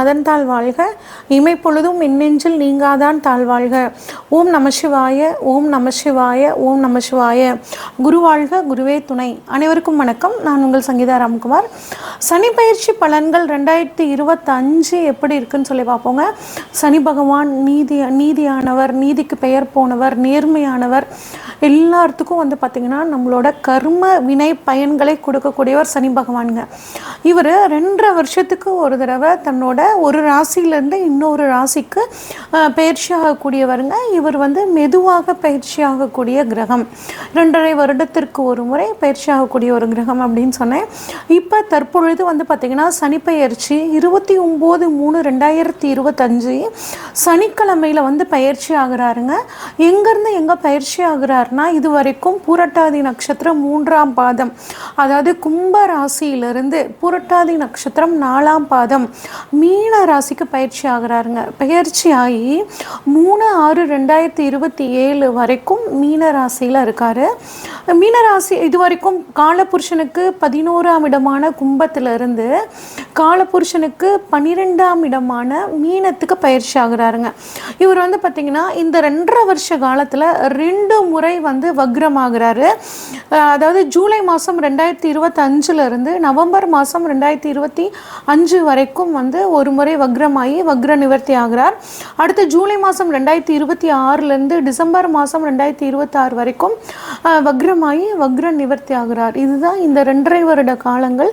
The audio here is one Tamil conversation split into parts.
அதன் தாழ் வாழ்க இமைப்பொழுதும் மின்னெஞ்சில் நீங்காதான் தாழ்வாழ்க. ஓம் நம சிவாய ஓம் நம சிவாய ஓம் நம சிவாய. குரு வாழ்க குருவே துணை. அனைவருக்கும் வணக்கம். நான் உங்கள் சங்கீதா ராம்குமார். சனி பயிற்சி பலன்கள் ரெண்டாயிரத்தி இருபத்தஞ்சு எப்படி இருக்குன்னு சொல்லி பார்ப்போங்க. சனி பகவான் நீதி நீதியானவர் நீதிக்கு பெயர் போனவர் நேர்மையானவர் எல்லாத்துக்கும் வந்து பார்த்திங்கன்னா நம்மளோட கர்ம வினை பயன்களை கொடுக்கக்கூடியவர் சனி பகவானுங்க. இவர் ரெண்டரை வருஷத்துக்கு ஒரு தடவை தன்னோட ஒரு ராசியிலேருந்து இன்னொரு ராசிக்கு பயிற்சி ஆகக்கூடியவருங்க இவர் வந்து மெதுவாக பயிற்சி ஆகக்கூடிய கிரகம். ரெண்டரை வருடத்திற்கு ஒரு முறை பயிற்சி ஆகக்கூடிய ஒரு கிரகம் அப்படின்னு சொன்னேன். இப்போ தற்பொழுது வந்து பார்த்திங்கன்னா சனி பயிற்சி இருபத்தி ஒம்பது மூணு ரெண்டாயிரத்தி இருபத்தஞ்சு சனிக்கிழமையில் வந்து பயிற்சி ஆகுறாருங்க. எங்கேருந்து எங்கே பயிற்சி ஆகுறாருன்னா இது வரைக்கும் பூரட்டாதி நட்சத்திரம் மூன்றாம் பாதம். அதாவது கும்ப ராசியிலிருந்து பூரட்டாதி நட்சத்திரம் நாலாம் பாதம். மீன ராசிக்கு பயிற்சி ஆகிறாருங்க. பயிற்சி ஆகி மூணு ஆறு ரெண்டாயிரத்தி இருபத்தி ஏழு வரைக்கும் மீன ராசியில் இருக்கார். மீன ராசி இது வரைக்கும் காலபுருஷனுக்கு பதினோராம் இடமான கும்பத்திலிருந்து காலபுருஷனுக்கு பன்னிரெண்டாம் இடமான மீனத்துக்கு பயிற்சி ஆகிறாருங்க. இவர் வந்து பார்த்திங்கன்னா இந்த ரெண்டரை வருஷ காலத்தில் ரெண்டு முறை வந்து வக்ரமாகிறாரு. அதாவது ஜூலை மாதம் ரெண்டாயிரத்தி இருபத்தஞ்சிலிருந்து நவம்பர் மாதம் ரெண்டாயிரத்தி இருபத்தி அஞ்சு வரைக்கும் வந்து ஒரு முறை வக்ரமாகி வக்ர நிவர்த்தி ஆகிறார். அடுத்து ஜூலை மாதம் ரெண்டாயிரத்தி இருபத்தி ஆறுலேருந்து டிசம்பர் மாதம் ரெண்டாயிரத்தி இருபத்தாறு வரைக்கும் வக்ரமாகி வக்ர நிவர்த்தி ஆகிறார். இதுதான் இந்த ரெண்டரை வருட காலங்கள்.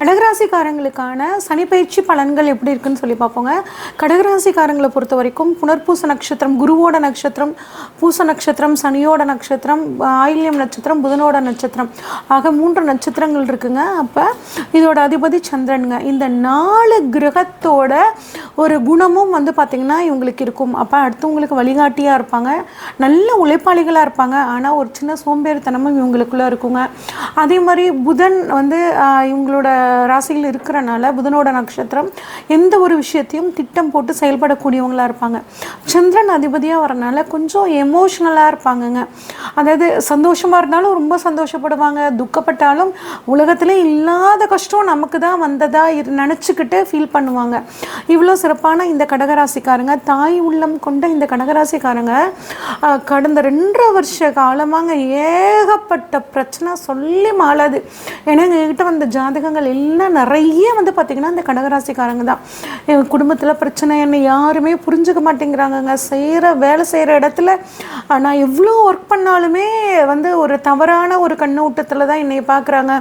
கடகராசிக்காரங்களுக்கான சனிப்பயிற்சி பலன்கள் எப்படி இருக்குன்னு சொல்லி பார்ப்போங்க. கடகராசிக்காரங்களை பொறுத்த வரைக்கும் புனர்பூச நட்சத்திரம் குருவோட நட்சத்திரம் பூச நட்சத்திரம் சனியோட நட்சத்திரம் ஆயில்யம் நட்சத்திரம் புதனோட நட்சத்திரம். ஆக மூன்று நட்சத்திரங்கள் இருக்குங்க. அப்போ இதோட அதிபதி சந்திரனுங்க. இந்த நாலு கிரகத்தோட ஒரு குணமும் வந்து பார்த்திங்கன்னா இவங்களுக்கு இருக்கும். அப்போ அடுத்தவங்களுக்கு வழிகாட்டியாக இருப்பாங்க. நல்ல உழைப்பாளிகளாக இருப்பாங்க. ஆனால் ஒரு சின்ன சோம்பேறித்தனமும் இவங்களுக்குள்ளே இருக்குங்க. அதே மாதிரி புதன் வந்து இவங்களோட ராசியில் இருக்கிறனால புதனோட நட்சத்திரம் எந்த ஒரு விஷயத்தையும் திட்டம் போட்டு செயல்படக்கூடியவங்களாக இருப்பாங்க. சந்திரன் அதிபதியாக வரனால கொஞ்சம் எமோஷ்னலாக இருப்பாங்கங்க. அதாவது சந்தோஷமாக இருந்தாலும் ரொம்ப சந்தோஷப்படுவாங்க. துக்கப்பட்டாலும் உலகத்திலே இல்லாத கஷ்டம் நமக்கு தான் வந்ததா இரு நினச்சிக்கிட்டு ஃபீல் பண்ணுவாங்க. இவ்வளோ சிறப்பான இந்த கடகராசிக்காரங்க தாய் உள்ளம் கொண்ட இந்த கடகராசிக்காரங்க கடந்த ரெண்டரை வருஷ காலமாங்க ஏகப்பட்ட பிரச்சனை சொல்லி மாளாது. ஏன்னா எங்ககிட்ட வந்த ஜாதகங்கள் எல்லாம் நிறைய வந்து பார்த்திங்கன்னா இந்த கடகராசிக்காரங்க தான். எங்கள் குடும்பத்தில் பிரச்சனை என்னை யாருமே புரிஞ்சுக்க மாட்டேங்கிறாங்கங்க. செய்கிற வேலை செய்கிற இடத்துல நான் எவ்வளோ ஒர்க் பண்ணாலுமே வந்து ஒரு தவறான ஒரு கண்ணோட்டத்தில் தான் என்னை பார்க்குறாங்க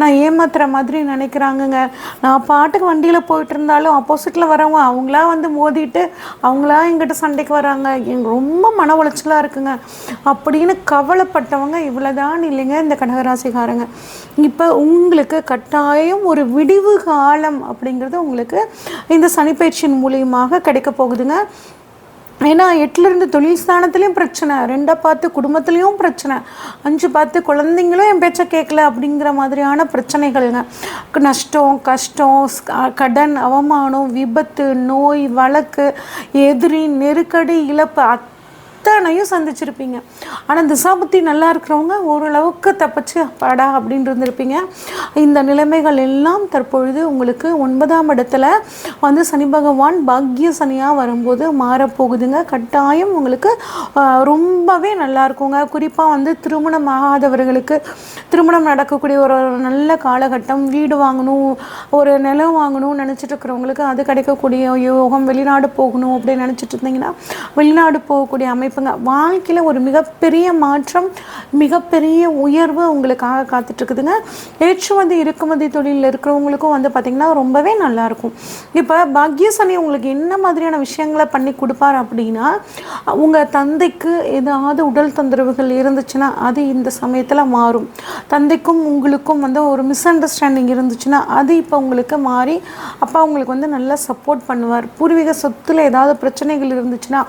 நான் ஏமாத்துற மாதிரி நினைக்கிறாங்கங்க. நான் பாட்டுக்கு வண்டியில் போயிட்டு இருந்தாலும் ஆப்போசிட்டில் வரவங்க அவங்களா வந்து மோதிட்டு அவங்களா எங்கிட்ட சண்டைக்கு வராங்க. எங்கள் ரொம்ப மன உளைச்சலாக இருக்குங்க. அப்படின்னு கவலைப்பட்டவங்க இவ்வளோதான் இல்லைங்க இந்த கடகராசிக்காரங்க. இப்போ உங்களுக்கு கட்டாயம் ஒரு விடிவு காலம் அப்படிங்கிறது உங்களுக்கு இந்த சனிப்பயிற்சியின் மூலியமாக கிடைக்க போகுதுங்க. ஏன்னா எட்டுலேருந்து தொழில் ஸ்தானத்துலேயும் பிரச்சனை ரெண்டை பார்த்து குடும்பத்துலேயும் பிரச்சனை அஞ்சு பார்த்து குழந்தைங்களும் என் பேச்சை கேட்கல அப்படிங்கிற மாதிரியான பிரச்சனைகள்ங்க. நஷ்டம் கஷ்டம் ஸ்- கடன் அவமானம் விபத்து நோய் வழக்கு எதிரி நெருக்கடி இழப்பு அத்தனையும் சந்திச்சிருப்பீங்க. ஆனால் திசாபுத்தி நல்லா இருக்கிறவங்க ஓரளவுக்கு தப்பிச்சு அப்பாடா அப்படின்னு இருந்திருப்பீங்க. இந்த நிலைமைகள் எல்லாம் தற்பொழுது உங்களுக்கு ஒன்பதாம் இடத்துல வந்து சனி பகவான் பாக்கிய சனியாக வரும்போது மாறப்போகுதுங்க. கட்டாயம் உங்களுக்கு ரொம்பவே நல்லா இருக்குங்க. குறிப்பாக வந்து திருமணம் ஆகாதவர்களுக்கு திருமணம் நடக்கக்கூடிய ஒரு நல்ல காலகட்டம் வீடு வாங்கணும் ஒரு நிலம் வாங்கணும்னு நினச்சிட்டு இருக்கிறவங்களுக்கு அது கிடைக்கக்கூடிய யோகம் வெளிநாடு போகணும் அப்படின்னு நினச்சிட்டு இருந்தீங்கன்னா வெளிநாடு போகக்கூடிய அமைப்பு இருப்பீங்க வாழ்க்கையில் ஒரு மிகப்பெரிய மாற்றம் மிகப்பெரிய உயர்வு உங்களுக்காக காத்துட்ருக்குதுங்க. ஏற்றுமதி இறக்குமதி தொழிலில் இருக்கிறவங்களுக்கும் வந்து பார்த்திங்கன்னா ரொம்பவே நல்லாயிருக்கும் இப்போ பாக்யசனி உங்களுக்கு என்ன மாதிரியான விஷயங்களை பண்ணி கொடுப்பார் அப்படின்னா உங்கள் தந்தைக்கு ஏதாவது உடல் தொந்தரவுகள் இருந்துச்சுன்னா அது இந்த சமயத்தில் மாறும். தந்தைக்கும் உங்களுக்கும் வந்து ஒரு மிஸ் அண்டர்ஸ்டாண்டிங் இருந்துச்சுன்னா அது இப்போ உங்களுக்கு மாறி அப்பா உங்களுக்கு வந்து நல்லா சப்போர்ட் பண்ணுவார். பூர்வீக சொத்துல ஏதாவது பிரச்சனைகள் இருந்துச்சுன்னா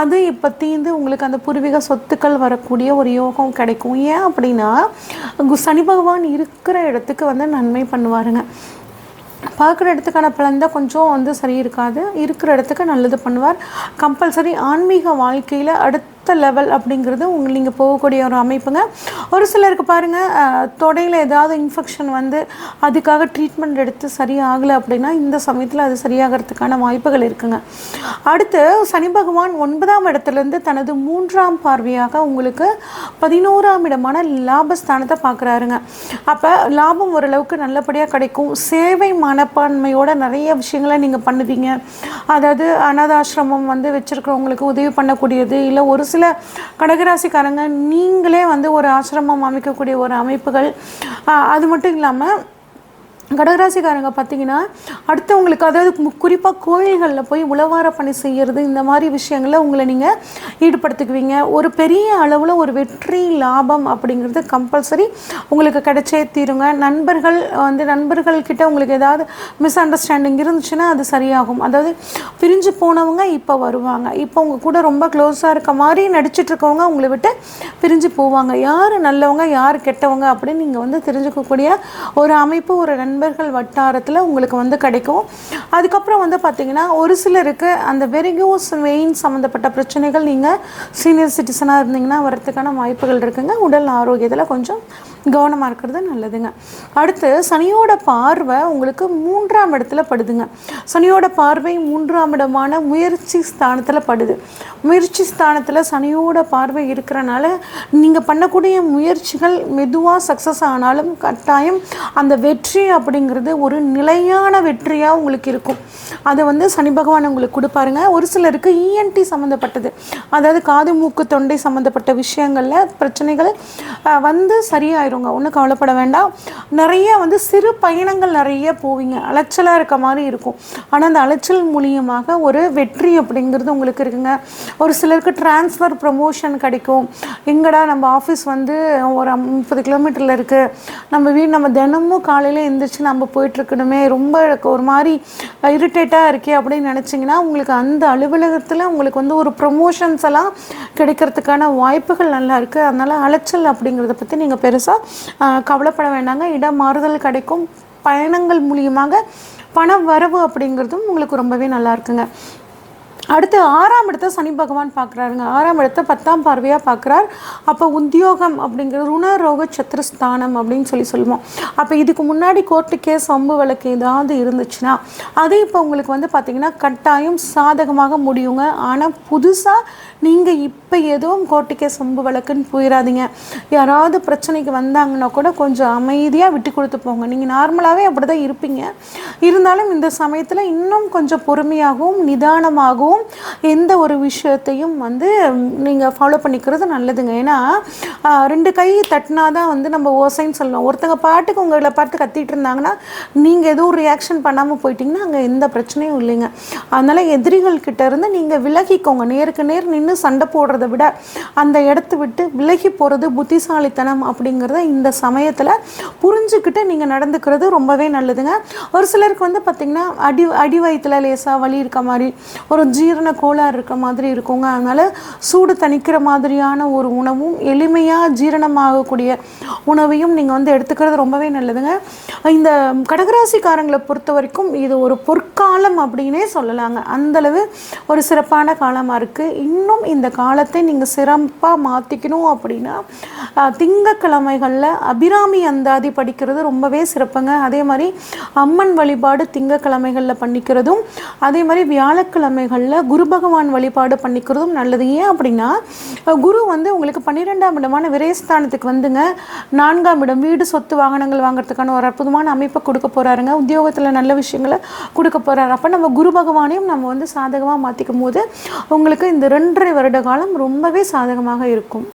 அது இப்போ தீர்ந்து வந்து உங்களுக்கு அந்த பூர்வீக சொத்துக்கள் வரக்கூடிய ஒரு யோகம் கிடைக்கும். ஏன் அப்படின்னா கு- சனி பகவான் இருக்கிற இடத்துக்கு வந்து நன்மை பண்ணுவாருங்க. பார்க்குற இடத்துக்கான பலன் தான் கொஞ்சம் வந்து சரி இருக்காது. இருக்கிற இடத்துக்கு நல்லது பண்ணுவார். கம்பல்சரி ஆன்மீக வாழ்க்கையில் அடுத்த லெவல் அப்படிங்கிறது உங்கள் நீங்கள் போகக்கூடிய ஒரு அமைப்புங்க. ஒரு சிலருக்கு பாருங்கள் தொடையில் ஏதாவது இன்ஃபெக்ஷன் வந்து அதுக்காக ட்ரீட்மெண்ட் எடுத்து சரியாகலை அப்படின்னா இந்த சமயத்தில் அது சரியாகிறதுக்கான வாய்ப்புகள் இருக்குங்க. அடுத்து சனி பகவான் ஒன்பதாம் இடத்துலேருந்து தனது மூன்றாம் பார்வையாக உங்களுக்கு பதினோராம் இடமான லாபஸ்தானத்தை பார்க்குறாருங்க. அப்போ லாபம் ஓரளவுக்கு நல்லபடியாக கிடைக்கும். சேவை மனப்பான்மையோட நிறைய விஷயங்களை நீங்கள் பண்ணுவீங்க. அதாவது அனாதாசிரமம் வந்து வச்சுருக்கிறவங்களுக்கு உதவி பண்ணக்கூடியது இல்லை ஒரு சில கடகராசிக்காரங்க நீங்களே வந்து ஒரு ஆசிரமம் அமைக்கக்கூடிய ஒரு அமைப்புகள் அது மட்டும் இல்லாமல் கடகராசிக்காரங்க பார்த்தீங்கன்னா அடுத்தவங்களுக்கு அதாவது குறிப்பாக கோயில்களில் போய் உழவார பணி செய்கிறது இந்த மாதிரி விஷயங்களில் உங்களை நீங்கள் ஈடுபடுத்திக்குவீங்க. ஒரு பெரிய அளவில் ஒரு வெற்றி லாபம் அப்படிங்கிறது கம்பல்சரி உங்களுக்கு கிடைச்சே தீருங்க. நண்பர்கள் வந்து நண்பர்கள்கிட்ட உங்களுக்கு ஏதாவது மிஸ் அண்டர்ஸ்டாண்டிங் இருந்துச்சுன்னா அது சரியாகும். அதாவது பிரிஞ்சு போனவங்க இப்போ வருவாங்க. இப்போ உங்க கூட ரொம்ப க்ளோஸாக இருக்க மாதிரி நடிச்சிட்டு இருக்கவங்க உங்களை விட்டு பிரிஞ்சு போவாங்க. யார் நல்லவங்க யார் கெட்டவங்க அப்படின்னு நீங்கள் வந்து தெரிஞ்சுக்கக்கூடிய ஒரு அமைப்பு ஒரு நண்பர்கள் வட்டாரத்தில் உங்களுக்கு வந்து கிடைக்கும். அதுக்கப்புறம் வந்து பார்த்தீங்கன்னா ஒரு சிலருக்கு அந்த வெரிகோஸ் வெயின் சம்மந்தப்பட்ட பிரச்சனைகள் நீங்கள் சீனியர் சிட்டிசனாக இருந்தீங்கன்னா வரதுக்கான வாய்ப்புகள் இருக்குங்க. உடல் ஆரோக்கியத்தில் கொஞ்சம் கவனமாக இருக்கிறது நல்லதுங்க. அடுத்து சனியோட பார்வை உங்களுக்கு மூன்றாம் இடத்துல படுதுங்க. சனியோட பார்வை மூன்றாம் இடமான முயற்சி ஸ்தானத்தில் படுது. முயற்சி ஸ்தானத்தில் சனியோட பார்வை இருக்கிறனால நீங்கள் பண்ணக்கூடிய முயற்சிகள் மெதுவாக சக்ஸஸ் ஆனாலும் கட்டாயம் அந்த வெற்றி அப்படிங்கிறது ஒரு நிலையான வெற்றியாக உங்களுக்கு இருக்கும். அதை வந்து சனி பகவான் உங்களுக்கு கொடுப்பாருங்க. ஒரு சிலருக்கு இஎன்டி சம்மந்தப்பட்டது அதாவது காது மூக்கு தொண்டை சம்மந்தப்பட்ட விஷயங்களில் பிரச்சனைகள் வந்து வந்து சரியாயிருங்க ஒன்றும் கவலைப்பட வேண்டாம். நிறைய வந்து சிறு பயணங்கள் நிறைய போவீங்க. அலைச்சலாக இருக்க மாதிரி இருக்கும். ஆனால் அந்த அலைச்சல் மூலியமாக ஒரு வெற்றி அப்படிங்கிறது உங்களுக்கு இருக்குங்க. ஒரு சிலருக்கு டிரான்ஸ்ஃபர் ப்ரமோஷன் கிடைக்கும். எங்கடா நம்ம ஆஃபீஸ் வந்து ஒரு முப்பது கிலோமீட்டரில் இருக்குது நம்ம வீடு நம்ம தினமும் காலையில் எந்திரிச்சு நம்ம போயிட்டுருக்கணுமே. ரொம்ப ஒரு மாதிரி இரிட்டேட்டாக இருக்கே அப்படின்னு நினச்சிங்கன்னா உங்களுக்கு அந்த அலுவலகத்தில் உங்களுக்கு வந்து ஒரு ப்ரொமோஷன்ஸ் எல்லாம் கிடைக்கிறதுக்கான வாய்ப்புகள் நல்லா இருக்குது அதனால் அலைச்சல் அப்படிங்கிறத பற்றி நீங்கள் பெருசாக கவலைப்பட வேண்டாங்க. இடம் மாறுதல் கிடைக்கும். பயணங்கள் மூலியமாக பண வரவு அப்படிங்கிறதும் உங்களுக்கு ரொம்பவே நல்லா இருக்குங்க. அடுத்து ஆறாம் இடத்த சனி பகவான் பார்க்குறாருங்க. ஆறாம் இடத்த பத்தாம் பார்வையாக பார்க்குறார். அப்போ உத்தியோகம் அப்படிங்கிறது ருணரோக சத்திரஸ்தானம் அப்படின்னு சொல்லி சொல்லுவோம். அப்போ இதுக்கு முன்னாடி கோர்ட்டு கேஸ் வம்பு வழக்கு ஏதாவது இருந்துச்சுன்னா அது இப்போ உங்களுக்கு வந்து பார்த்திங்கன்னா கட்டாயம் சாதகமாக முடியுங்க. ஆனால் புதுசாக நீங்கள் இப்போ எதுவும் கோர்ட்டு கேஸ் வம்பு வழக்குன்னு போயிடாதீங்க யாராவது பிரச்சனைக்கு வந்தாங்கன்னா கூட கொஞ்சம் அமைதியாக விட்டு கொடுத்து போங்க. நீங்கள் நார்மலாகவே அப்படி தான் இருப்பீங்க. இருந்தாலும் இந்த சமயத்தில் இன்னும் கொஞ்சம் பொறுமையாகவும் நிதானமாகவும் எந்த ஒரு விஷயத்தையும் வந்து நீங்கள் ஃபாலோ பண்ணிக்கிறது நல்லதுங்க. ஏன்னா ரெண்டு கை தட்டினா தான் வந்து நம்ம ஓசைன்னு சொல்லலாம். ஒருத்தங்க பாட்டுக்கு உங்களை பார்த்து கத்திட்டு இருந்தாங்கன்னா நீங்கள் எதுவும் ரியாக்ஷன் பண்ணாமல் போயிட்டீங்கன்னா அங்கே எந்த பிரச்சனையும் இல்லைங்க. அதனால் எதிரிகள் கிட்ட இருந்து நீங்கள் விலகிக்கோங்க. நேருக்கு நேர் நின்று சண்டை போடுறத விட அந்த இடத்த விட்டு விலகி போகிறது புத்திசாலித்தனம் அப்படிங்கிறத இந்த சமயத்தில் புரிஞ்சுக்கிட்டு நீங்கள் நடந்துக்கிறது ரொம்பவே நல்லதுங்க. ஒரு சிலருக்கு வந்து பார்த்திங்கன்னா அடி அடி வயிற்றுல லேசாக வலி இருக்க மாதிரி ஒரு ஜீரண கோளாறு இருக்க மாதிரி இருக்குங்க. அதனால் சூடு தணிக்கிற மாதிரியான ஒரு உணவும் எளிமையாக ஜீரணமாகக்கூடிய உணவையும் நீங்கள் வந்து எடுத்துக்கிறது ரொம்பவே நல்லதுங்க. இந்த கடகராசிக்காரங்களை பொறுத்த வரைக்கும் இது ஒரு பொற்காலம் அப்படின்னே சொல்லலாங்க. அந்தளவு ஒரு சிறப்பான காலமாக இருக்குது இன்னும் இந்த காலத்தை நீங்கள் சிறப்பாக மாற்றிக்கணும் அப்படின்னா திங்கக்கிழமைகளில் அபிராமி அந்தாதி படிக்கிறது ரொம்பவே சிறப்புங்க. அதே மாதிரி அம்மன் வழிபாடு திங்கக்கிழமைகளில் பண்ணிக்கிறதும் அதே மாதிரி வியாழக்கிழமைகளில் குரு பகவான் வழிபாடு பண்ணிக்கிறதும் நல்லது. ஏன் அப்படின்னா குரு வந்து உங்களுக்கு பன்னிரெண்டாம் இடமான விரயஸ்தானத்துக்கு வந்துங்க. நான்காம் இடம் வீடு சொத்து வாகனங்கள் வாங்குறதுக்கான ஒரு அற்புதமான அமைப்பை கொடுக்க போகிறாருங்க உத்தியோகத்தில் நல்ல விஷயங்களை கொடுக்க போகிறாரு அப்போ நம்ம குரு பகவானையும் நம்ம வந்து சாதகமாக மாற்றிக்கும் போது உங்களுக்கு இந்த ரெண்டரை வருட காலம் ரொம்பவே சாதகமாக இருக்கும்.